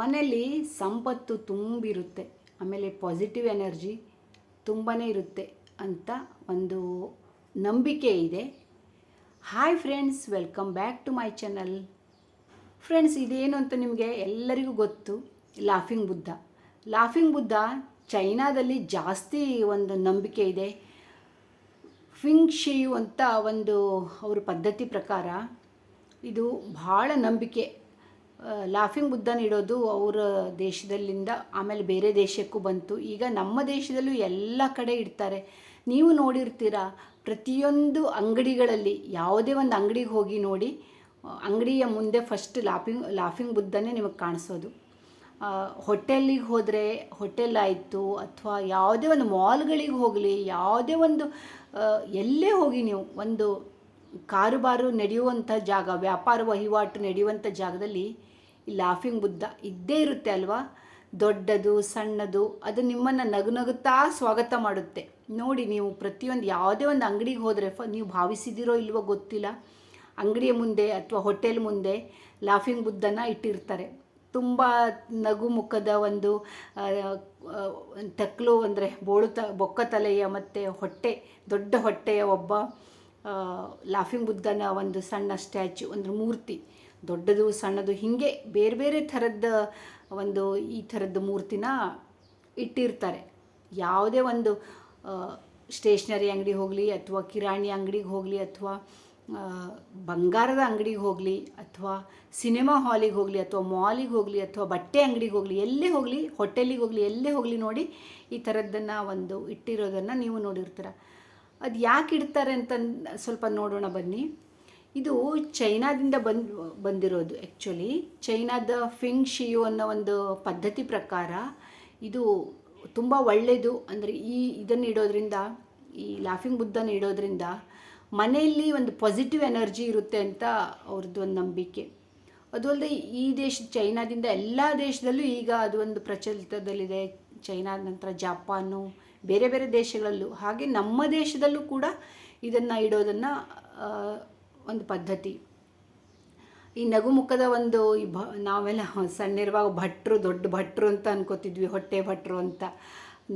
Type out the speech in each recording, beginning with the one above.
ಮನೆಯಲ್ಲಿ ಸಂಪತ್ತು ತುಂಬಿರುತ್ತೆ, ಆಮೇಲೆ ಪಾಸಿಟಿವ್ ಎನರ್ಜಿ ತುಂಬಾ ಇರುತ್ತೆ ಅಂತ ಒಂದು ನಂಬಿಕೆ ಇದೆ. Hi friends welcome back to my channel friends ಇದೇನು ಅಂತ ನಿಮಗೆ ಎಲ್ಲರಿಗೂ ಗೊತ್ತು ಲಾಫಿಂಗ್ ಬುದ್ಧ ಲಾಫಿಂಗ್ ಬುದ್ಧ ಚೈನಾದಲ್ಲಿ ಜಾಸ್ತಿ ಒಂದು ನಂಬಿಕೆ ಇದೆ. ಫಿಂಗ್ ಶಿಯು ಅಂತ ಒಂದು ಅವ್ರ ಪದ್ಧತಿ ಪ್ರಕಾರ ಇದು ಭಾಳ ನಂಬಿಕೆ. ಲಾಫಿಂಗ್ ಬುದ್ಧನ ಇಡೋದು ಅವರ ದೇಶದಲ್ಲಿಂದ ಆಮೇಲೆ ಬೇರೆ ದೇಶಕ್ಕೂ ಬಂತು. ಈಗ ನಮ್ಮ ದೇಶದಲ್ಲೂ ಎಲ್ಲ ಕಡೆ ಇಡ್ತಾರೆ. ನೀವು ನೋಡಿರ್ತೀರ, ಪ್ರತಿಯೊಂದು ಅಂಗಡಿಗಳಲ್ಲಿ, ಯಾವುದೇ ಒಂದು ಅಂಗಡಿಗೆ ಹೋಗಿ ನೋಡಿ, ಅಂಗಡಿಯ ಮುಂದೆ ಫಸ್ಟ್ ಲಾಫಿಂಗ್ ಲಾಫಿಂಗ್ ಬುದ್ಧನೇ ನಿಮಗೆ ಕಾಣಿಸೋದು. ಹೋಟೆಲ್ಲಿಗೆ ಹೋದರೆ ಹೋಟೆಲ್ ಆಯಿತು, ಅಥವಾ ಯಾವುದೇ ಒಂದು ಮಾಲ್ಗಳಿಗೆ ಹೋಗಲಿ, ಯಾವುದೇ ಒಂದು ಎಲ್ಲೇ ಹೋಗಿ ನೀವು ಒಂದು ಕಾರುಬಾರು ನಡೆಯುವಂಥ ಜಾಗ, ವ್ಯಾಪಾರ ವಹಿವಾಟು ನಡೆಯುವಂಥ ಜಾಗದಲ್ಲಿ ಈ ಲಾಫಿಂಗ್ ಬುದ್ಧ ಇದ್ದೇ ಇರುತ್ತೆ ಅಲ್ವಾ? ದೊಡ್ಡದು, ಸಣ್ಣದು, ಅದು ನಿಮ್ಮನ್ನು ನಗು ನಗುತ್ತಾ ಸ್ವಾಗತ ಮಾಡುತ್ತೆ. ನೋಡಿ, ನೀವು ಪ್ರತಿಯೊಂದು ಯಾವುದೇ ಒಂದು ಅಂಗಡಿಗೆ ಹೋದರೆ ಫ, ನೀವು ಭಾವಿಸಿದಿರೋ ಇಲ್ವೋ ಗೊತ್ತಿಲ್ಲ. ಅಂಗಡಿಯ ಮುಂದೆ ಅಥವಾ ಹೋಟೆಲ್ ಮುಂದೆ ಲಾಫಿಂಗ್ ಬುದ್ಧನ ಇಟ್ಟಿರ್ತಾರೆ. ತುಂಬ ನಗು ಮುಖದ ಒಂದು ತಕ್ಲು ಅಂದರೆ ಬೋಳು ತ, ಬೊಕ್ಕ ತಲೆಯ ಮತ್ತು ಹೊಟ್ಟೆ, ದೊಡ್ಡ ಹೊಟ್ಟೆಯ ಒಬ್ಬ ಲಾಫಿಂಗ್ ಬುದ್ಧನ ಒಂದು ಸಣ್ಣ ಸ್ಟ್ಯಾಚು, ಒಂದು ಮೂರ್ತಿ. ದೊಡ್ಡದು, ಸಣ್ಣದು, ಹೀಗೆ ಬೇರೆ ಬೇರೆ ಥರದ ಒಂದು ಈ ಥರದ್ದು ಮೂರ್ತಿನ ಇಟ್ಟಿರ್ತಾರೆ. ಯಾವುದೇ ಒಂದು ಸ್ಟೇಷ್ನರಿ ಅಂಗಡಿ ಹೋಗಲಿ ಅಥವಾ ಕಿರಾಣಿ ಅಂಗಡಿಗೆ ಹೋಗಲಿ ಅಥವಾ ಬಂಗಾರದ ಅಂಗಡಿಗೆ ಹೋಗಲಿ ಅಥವಾ ಸಿನಿಮಾ ಹಾಲಿಗೆ ಹೋಗಲಿ ಅಥವಾ ಮಾಲಿಗೆ ಹೋಗಲಿ ಅಥವಾ ಬಟ್ಟೆ ಅಂಗಡಿಗೆ ಹೋಗಲಿ, ಎಲ್ಲೇ ಹೋಗಲಿ, ಹೋಟೆಲಿಗೆ ಹೋಗಲಿ, ಎಲ್ಲೇ ಹೋಗಲಿ ನೋಡಿ ಈ ಥರದ್ದನ್ನು ಒಂದು ಇಟ್ಟಿರೋದನ್ನು ನೀವು ನೋಡಿರ್ತೀರ. ಅದು ಯಾಕೆ ಇಡ್ತಾರೆ ಅಂತ ಸ್ವಲ್ಪ ನೋಡೋಣ ಬನ್ನಿ. ಇದು ಚೈನಾದಿಂದ ಬಂದ್, ಬಂದಿರೋದು ಆ್ಯಕ್ಚುಲಿ ಚೈನಾದ ಫಿಂಗ್ ಶಿಯು ಅನ್ನೋ ಒಂದು ಪದ್ಧತಿ ಪ್ರಕಾರ ಇದು ತುಂಬ ಒಳ್ಳೆಯದು ಅಂದರೆ ಈ ಇದನ್ನು ಇಡೋದ್ರಿಂದ, ಈ ಲಾಫಿಂಗ್ ಬುದ್ಧನ ಇಡೋದ್ರಿಂದ ಮನೆಯಲ್ಲಿ ಒಂದು ಪಾಸಿಟಿವ್ ಎನರ್ಜಿ ಇರುತ್ತೆ ಅಂತ ಅವ್ರದ್ದು ಒಂದು ನಂಬಿಕೆ. ಅದು ಅಲ್ಲದೆ ಈ ದೇಶ, ಚೈನಾದಿಂದ ಎಲ್ಲ ದೇಶದಲ್ಲೂ ಈಗ ಅದು ಒಂದು ಪ್ರಚಲಿತದಲ್ಲಿದೆ. ಚೈನಾದ ನಂತರ ಜಪಾನು, ಬೇರೆ ಬೇರೆ ದೇಶಗಳಲ್ಲೂ. ಹಾಗೆ ನಮ್ಮ ದೇಶದಲ್ಲೂ ಕೂಡ ಇದನ್ನು ಇಡೋದನ್ನು ಒಂದು ಪದ್ಧತಿ. ಈ ನಗುಮುಖದ ಒಂದು ಈ ಭ, ನಾವೆಲ್ಲ ಸಣ್ಣಿರುವಾಗ ಭಟ್ರು, ದೊಡ್ಡ ಭಟ್ರು ಅಂತ ಅನ್ಕೋತಿದ್ವಿ, ಹೊಟ್ಟೆ ಭಟ್ರು ಅಂತ.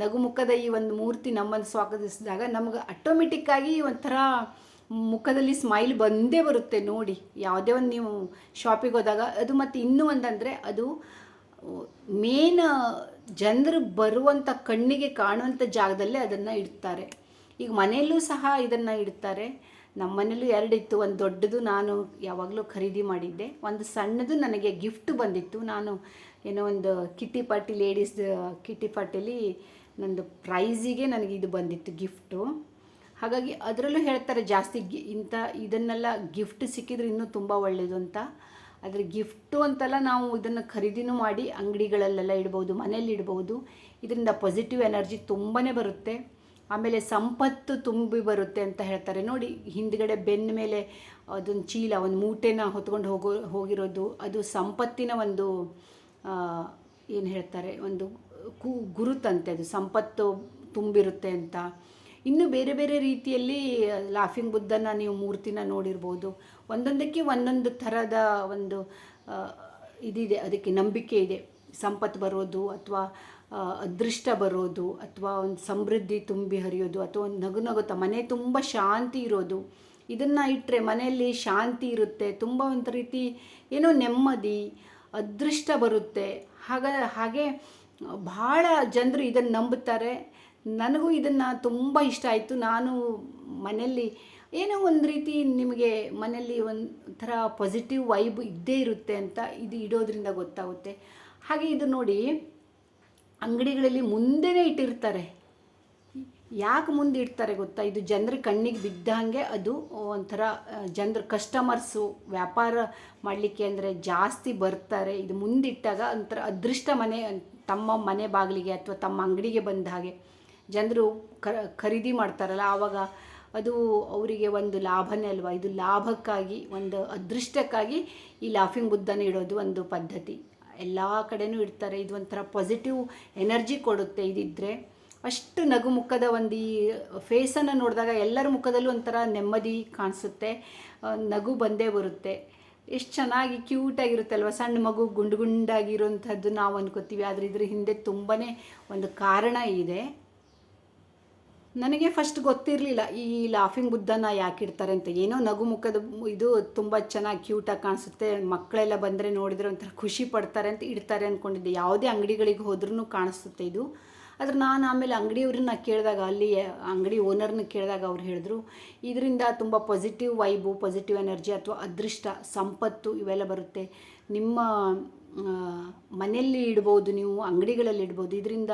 ನಗುಮುಖದ ಈ ಒಂದು ಮೂರ್ತಿ ನಮ್ಮನ್ನು ಸ್ವಾಗತಿಸಿದಾಗ ನಮ್ಗೆ ಆಟೋಮೆಟಿಕ್ಕಾಗಿ ಒಂಥರ ಮುಖದಲ್ಲಿ ಸ್ಮೈಲ್ ಬಂದೇ ಬರುತ್ತೆ ನೋಡಿ. ಯಾವುದೇ ಒಂದು ನೀವು ಶಾಪಿಗೆ ಹೋದಾಗ ಅದು ಮತ್ತು ಇನ್ನೂ ಒಂದಂದರೆ ಅದು ಮೇನ್ ಜನರು ಬರುವಂಥ ಕಣ್ಣಿಗೆ ಕಾಣುವಂಥ ಜಾಗದಲ್ಲೇ ಅದನ್ನು ಇಡ್ತಾರೆ. ಈಗ ಮನೆಯಲ್ಲೂ ಸಹ ಇದನ್ನು ಇಡ್ತಾರೆ. ನಮ್ಮ ಮನೇಲೂ ಎರಡಿತ್ತು, ಒಂದು ದೊಡ್ಡದು ನಾನು ಯಾವಾಗಲೂ ಖರೀದಿ ಮಾಡಿದ್ದೆ. ಒಂದು ಸಣ್ಣದು ನನಗೆ ಗಿಫ್ಟ್ ಬಂದಿತ್ತು. ನಾನು ಏನೋ ಒಂದು ಕಿಟ್ಟಿ ಪಾರ್ಟಿ ಲೇಡೀಸ್ ಕಿಟ್ಟಿ ಪಾರ್ಟಿಲಿ ನಂದು ಪ್ರೈಸಿಗೆ ನನಗೆ ಇದು ಬಂದಿತ್ತು ಗಿಫ್ಟು ಹಾಗಾಗಿ ಅದರಲ್ಲೂ ಹೇಳ್ತಾರೆ ಜಾಸ್ತಿ ಗಿ ಇಂಥ ಇದನ್ನೆಲ್ಲ ಗಿಫ್ಟ್ ಸಿಕ್ಕಿದ್ರೆ ಇನ್ನೂ ತುಂಬ ಒಳ್ಳೆಯದು ಅಂತ. ಆದರೆ ಗಿಫ್ಟು ಅಂತೆಲ್ಲ ನಾವು ಇದನ್ನು ಖರೀದಿನೂ ಮಾಡಿ ಅಂಗಡಿಗಳಲ್ಲೆಲ್ಲ ಇಡ್ಬೋದು ಮನೇಲಿ ಇಡ್ಬೋದು. ಇದರಿಂದ ಪಾಸಿಟಿವ್ ಎನರ್ಜಿ ತುಂಬಾ ಬರುತ್ತೆ. ಆಮೇಲೆ ಸಂಪತ್ತು ತುಂಬಿ ಬರುತ್ತೆ ಅಂತ ಹೇಳ್ತಾರೆ. ನೋಡಿ, ಹಿಂದ್ಗಡೆ ಬೆನ್ನ ಮೇಲೆ ಅದೊಂದು ಚೀಲ, ಒಂದು ಮೂಟೆನ ಹೊತ್ಕೊಂಡು ಹೋಗೋ, ಹೋಗಿರೋದು, ಅದು ಸಂಪತ್ತಿನ ಒಂದು ಏನು ಹೇಳ್ತಾರೆ, ಒಂದು ಕು, ಗುರುತಂತೆ ಅದು. ಸಂಪತ್ತು ತುಂಬಿರುತ್ತೆ ಅಂತ. ಇನ್ನು ಬೇರೆ ಬೇರೆ ರೀತಿಯಲ್ಲಿ ಲಾಫಿಂಗ್ ಬುದ್ಧನ ನೀವು ಮೂರ್ತಿನ ನೋಡಿರ್ಬೋದು. ಒಂದೊಂದಕ್ಕೆ ಒಂದೊಂದು ಥರದ ಒಂದು ಇದಿದೆ, ಅದಕ್ಕೆ ನಂಬಿಕೆ ಇದೆ. ಸಂಪತ್ತು ಬರೋದು ಅಥವಾ ಅದೃಷ್ಟ ಬರೋದು ಅಥವಾ ಒಂದು ಸಮೃದ್ಧಿ ತುಂಬಿ ಹರಿಯೋದು ಅಥವಾ ಒಂದು ನಗು ನಗುತ್ತಾ ಮನೆ ತುಂಬ ಶಾಂತಿ ಇರೋದು, ಇದನ್ನು ಇಟ್ಟರೆ ಮನೆಯಲ್ಲಿ ಶಾಂತಿ ಇರುತ್ತೆ, ತುಂಬ ಒಂದು ರೀತಿ ಏನೋ ನೆಮ್ಮದಿ, ಅದೃಷ್ಟ ಬರುತ್ತೆ. ಹಾಗ, ಹಾಗೆ ಭಾಳ ಜನರು ಇದನ್ನು ನಂಬುತ್ತಾರೆ. ನನಗೂ ಇದನ್ನು ತುಂಬ ಇಷ್ಟ ಆಯಿತು. ನಾನು ಮನೆಯಲ್ಲಿ ಏನೋ ಒಂದು ರೀತಿ ನಿಮಗೆ ಮನೆಯಲ್ಲಿ ಒಂಥರ ಪಾಸಿಟಿವ್ ವೈಬ್ ಇದ್ದೇ ಇರುತ್ತೆ ಅಂತ ಇದು ಇಡೋದ್ರಿಂದ ಗೊತ್ತಾಗುತ್ತೆ. ಹಾಗೆ ಇದು ನೋಡಿ ಅಂಗಡಿಗಳಲ್ಲಿ ಮುಂದೆನೇ ಇಟ್ಟಿರ್ತಾರೆ. ಯಾಕೆ ಮುಂದೆ ಇಡ್ತಾರೆ ಗೊತ್ತಾ? ಇದು ಜನರ ಕಣ್ಣಿಗೆ ಬಿದ್ದಂಗೆ ಅದು ಒಂಥರ ಜನರ ಕಸ್ಟಮರ್ಸು ವ್ಯಾಪಾರ ಮಾಡಲಿಕ್ಕೆ ಅಂದರೆ ಜಾಸ್ತಿ ಬರ್ತಾರೆ. ಇದು ಮುಂದಿಟ್ಟಾಗ ಒಂಥರ ಅದೃಷ್ಟ ಮನೆ, ತಮ್ಮ ಮನೆ ಬಾಗಿಲಿಗೆ ಅಥವಾ ತಮ್ಮ ಅಂಗಡಿಗೆ ಬಂದ ಹಾಗೆ. ಜನರು ಖರೀದಿ ಮಾಡ್ತಾರಲ್ಲ, ಆವಾಗ ಅದು ಅವರಿಗೆ ಒಂದು ಲಾಭನೇ ಅಲ್ವಾ? ಇದು ಲಾಭಕ್ಕಾಗಿ, ಒಂದು ಅದೃಷ್ಟಕ್ಕಾಗಿ ಈ ಲಾಫಿಂಗ್ ಬುದ್ಧನ ಇಡೋದು ಒಂದು ಪದ್ಧತಿ. ಎಲ್ಲ ಕಡೆನೂ ಇಡ್ತಾರೆ. ಇದು ಒಂಥರ ಪಾಸಿಟಿವ್ ಎನರ್ಜಿ ಕೊಡುತ್ತೆ ಇದಿದ್ದರೆ ಅಷ್ಟು ನಗು ಮುಖದ ಒಂದು ಈ ಫೇಸನ್ನು ನೋಡಿದಾಗ ಎಲ್ಲರ ಮುಖದಲ್ಲೂ ಒಂಥರ ನೆಮ್ಮದಿ ಕಾಣಿಸುತ್ತೆ. ನಗು ಬಂದೇ ಬರುತ್ತೆ. ಎಷ್ಟು ಚೆನ್ನಾಗಿ ಕ್ಯೂಟಾಗಿರುತ್ತಲ್ವ ಸಣ್ಣ ಮಗು ಗುಂಡು ಗುಂಡಾಗಿರೋಂಥದ್ದು ನಾವು ಅನ್ಕೋತೀವಿ. ಆದರೆ ಇದ್ರ ಹಿಂದೆ ತುಂಬಾ ಒಂದು ಕಾರಣ ಇದೆ. ನನಗೆ ಫಸ್ಟ್ ಗೊತ್ತಿರಲಿಲ್ಲ, ಈ ಲಾಫಿಂಗ್ ಬುದ್ಧನ ಯಾಕೆ ಇಡ್ತಾರೆ ಅಂತ. ಏನೋ ನಗು ಮುಖದ ಇದು ತುಂಬ ಚೆನ್ನಾಗಿ ಕ್ಯೂಟಾಗಿ ಕಾಣಿಸುತ್ತೆ ಮಕ್ಕಳೆಲ್ಲ ಬಂದರೆ ನೋಡಿದ್ರೆ ಒಂಥರ ಖುಷಿ ಪಡ್ತಾರೆ ಅಂತ ಇಡ್ತಾರೆ ಅಂದ್ಕೊಂಡಿದ್ದೆ ಯಾವುದೇ ಅಂಗಡಿಗಳಿಗೆ ಹೋದ್ರೂ ಕಾಣಿಸುತ್ತೆ ಇದು. ಆದ್ರೆ ನಾನು ಆಮೇಲೆ ಅಂಗಡಿಯವ್ರನ್ನ ಕೇಳಿದಾಗ ಅಲ್ಲಿ, ಅಂಗಡಿ ಓನರ್ನ ಕೇಳಿದಾಗ ಅವ್ರು ಹೇಳಿದ್ರು, ಇದರಿಂದ ತುಂಬ ಪಾಸಿಟಿವ್ ವೈಬು ಪಾಸಿಟಿವ್ ಎನರ್ಜಿ ಅಥವಾ ಅದೃಷ್ಟ, ಸಂಪತ್ತು ಇವೆಲ್ಲ ಬರುತ್ತೆ. ನಿಮ್ಮ ಮನೆಯಲ್ಲಿ ಇಡ್ಬೋದು ನೀವು, ಅಂಗಡಿಗಳಲ್ಲಿ ಇಡ್ಬೋದು. ಇದರಿಂದ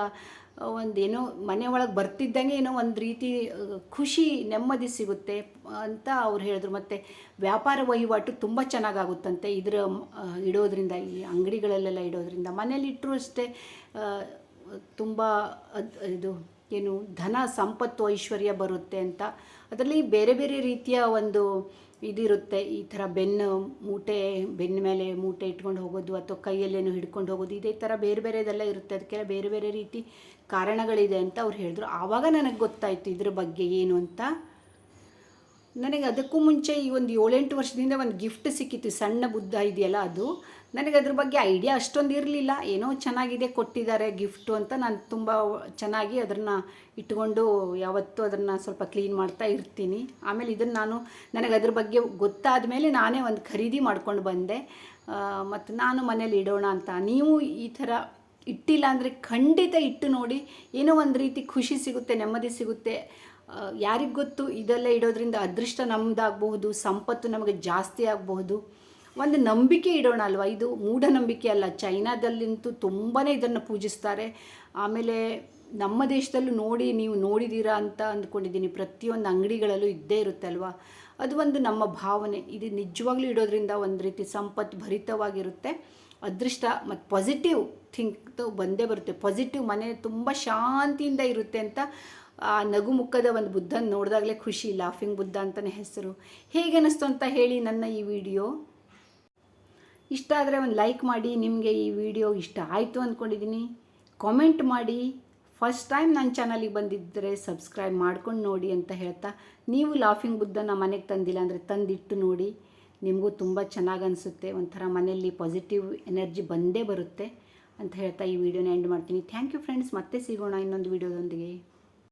ಒಂದು ಏನೋ ಮನೆ ಒಳಗೆ ಬರ್ತಿದ್ದಂಗೆ ಏನೋ ಒಂದು ರೀತಿ ಖುಷಿ, ನೆಮ್ಮದಿ ಸಿಗುತ್ತೆ ಅಂತ ಅವ್ರು ಹೇಳಿದ್ರು. ಮತ್ತು ವ್ಯಾಪಾರ ವಹಿವಾಟು ತುಂಬ ಚೆನ್ನಾಗಾಗುತ್ತಂತೆ ಇದರ ಇಡೋದರಿಂದ, ಈ ಅಂಗಡಿಗಳಲ್ಲೆಲ್ಲ ಇಡೋದ್ರಿಂದ. ಮನೇಲಿ ಇಟ್ಟರು ಅಷ್ಟೇ ತುಂಬ ಇದು ಏನು ಧನ ಸಂಪತ್ತು ಐಶ್ವರ್ಯ ಬರುತ್ತೆ ಅಂತ. ಅದರಲ್ಲಿ ಬೇರೆ ಬೇರೆ ರೀತಿಯ ಒಂದು ಇದಿರುತ್ತೆ. ಈ ಥರ ಬೆನ್ನು ಮೂಟೆ, ಬೆನ್ನ ಮೇಲೆ ಮೂಟೆ ಇಟ್ಕೊಂಡು ಹೋಗೋದು ಅಥವಾ ಕೈಯಲ್ಲೇನು ಹಿಡ್ಕೊಂಡು ಹೋಗೋದು, ಇದೇ ಥರ ಬೇರೆ ಬೇರೆದೆಲ್ಲ ಇರುತ್ತೆ. ಅದಕ್ಕೆಲ್ಲ ಬೇರೆ ಬೇರೆ ರೀತಿ ಕಾರಣಗಳಿದೆ ಅಂತ ಅವ್ರು ಹೇಳಿದ್ರು. ಆವಾಗ ನನಗೆ ಗೊತ್ತಾಯಿತು ಇದ್ರ ಬಗ್ಗೆ ಏನು ಅಂತ. ನನಗೆ ಅದಕ್ಕೂ ಮುಂಚೆ ಈ ಒಂದು ಏಳೆಂಟು ವರ್ಷದಿಂದ ಒಂದು ಗಿಫ್ಟ್ ಸಿಕ್ಕಿತ್ತು, ಸಣ್ಣ ಬುದ್ಧ ಇದೆಯಲ್ಲ ಅದು. ನನಗೆ ಅದ್ರ ಬಗ್ಗೆ ಐಡಿಯಾ ಅಷ್ಟೊಂದು ಇರಲಿಲ್ಲ. ಏನೋ ಚೆನ್ನಾಗಿದೆ ಕೊಟ್ಟಿದ್ದಾರೆ ಗಿಫ್ಟು ಅಂತ ನಾನು ತುಂಬ ಚೆನ್ನಾಗಿ ಅದನ್ನು ಇಟ್ಕೊಂಡು ಯಾವತ್ತೂ ಅದನ್ನು ಸ್ವಲ್ಪ ಕ್ಲೀನ್ ಮಾಡ್ತಾ ಇರ್ತೀನಿ. ಆಮೇಲೆ ಇದನ್ನು ನಾನು, ನನಗೆ ಅದ್ರ ಬಗ್ಗೆ ಗೊತ್ತಾದ ಮೇಲೆ ನಾನೇ ಒಂದು ಖರೀದಿ ಮಾಡ್ಕೊಂಡು ಬಂದೆ. ಮತ್ತು ನಾನು ಮನೇಲಿ ಇಡೋಣ ಅಂತ. ನೀವು ಈ ಥರ ಇಟ್ಟಿಲ್ಲ ಅಂದರೆ ಖಂಡಿತ ಇಟ್ಟು ನೋಡಿ. ಏನೋ ಒಂದು ರೀತಿ ಖುಷಿ ಸಿಗುತ್ತೆ, ನೆಮ್ಮದಿ ಸಿಗುತ್ತೆ. ಯಾರಿಗೆ ಗೊತ್ತು? ಇದೆಲ್ಲ ಇಡೋದ್ರಿಂದ ಅದೃಷ್ಟ ನಮ್ಮದಾಗಬಹುದು ಸಂಪತ್ತು ನಮಗೆ ಜಾಸ್ತಿ ಆಗಬಹುದು. ಒಂದು ನಂಬಿಕೆ ಇಡೋಣ ಅಲ್ವಾ? ಇದು ಮೂಢನಂಬಿಕೆ ಅಲ್ಲ. ಚೈನಾದಲ್ಲಿಂತೂ ತುಂಬಾ ಇದನ್ನು ಪೂಜಿಸ್ತಾರೆ. ಆಮೇಲೆ ನಮ್ಮ ದೇಶದಲ್ಲೂ ನೋಡಿ ನೀವು ನೋಡಿದ್ದೀರಾ ಅಂತ ಅಂದ್ಕೊಂಡಿದ್ದೀನಿ. ಪ್ರತಿಯೊಂದು ಅಂಗಡಿಗಳಲ್ಲೂ ಇದ್ದೇ ಇರುತ್ತೆ ಅಲ್ವಾ? ಅದು ಒಂದು ನಮ್ಮ ಭಾವನೆ. ಇದು ನಿಜವಾಗ್ಲೂ ಇಡೋದ್ರಿಂದ ಒಂದು ರೀತಿ ಸಂಪತ್ತು ಭರಿತವಾಗಿರುತ್ತೆ. ಅದೃಷ್ಟ ಮತ್ತು ಪಾಸಿಟಿವ್ ಥಿಂಕ್ ಬಂದೇ ಬರುತ್ತೆ. ಪಾಸಿಟಿವ್ ಮನೆ ತುಂಬ ಶಾಂತಿಯಿಂದ ಇರುತ್ತೆ ಅಂತ ಆ ನಗು ಮುಖದ ಒಂದು ಬುದ್ಧನ ನೋಡಿದಾಗಲೇ ಖುಷಿ, ಲಾಫಿಂಗ್ ಬುದ್ಧ ಅಂತಲೇ ಹೆಸರು. ಹೇಗೆ ಅನ್ನಿಸ್ತು ಅಂತ ಹೇಳಿ ನನ್ನ ಈ ವಿಡಿಯೋ. ಇಷ್ಟ ಆದರೆ ಒಂದು ಲೈಕ್ ಮಾಡಿ, ನಿಮಗೆ ಈ ವಿಡಿಯೋ ಇಷ್ಟ ಆಯಿತು ಅಂದ್ಕೊಂಡಿದ್ದೀನಿ ಕಾಮೆಂಟ್ ಮಾಡಿ. ಫಸ್ಟ್ ಟೈಮ್ ನನ್ನ ಚಾನಲಿಗೆ ಬಂದಿದ್ದರೆ ಸಬ್ಸ್ಕ್ರೈಬ್ ಮಾಡ್ಕೊಂಡು ನೋಡಿ ಅಂತ ಹೇಳ್ತಾ, ನೀವು ಲಾಫಿಂಗ್ ಬುದ್ಧನ ಮನೆಗೆ ತಂದಿಲ್ಲ ಅಂದರೆ ತಂದಿಟ್ಟು ನೋಡಿ. ನಿಮಗೂ ತುಂಬ ಚೆನ್ನಾಗಿ ಅನಿಸುತ್ತೆ. ಒಂಥರ ಮನೆಯಲ್ಲಿ ಪಾಸಿಟಿವ್ ಎನರ್ಜಿ ಬಂದೇ ಬರುತ್ತೆ ಅಂತ ಹೇಳ್ತಾ ಈ ವಿಡಿಯೋನ ಎಂಡ್ ಮಾಡ್ತೀನಿ. ಥ್ಯಾಂಕ್ ಯು ಫ್ರೆಂಡ್ಸ್ ಮತ್ತೆ ಸಿಗೋಣ ಇನ್ನೊಂದು ವಿಡಿಯೋದೊಂದಿಗೆ.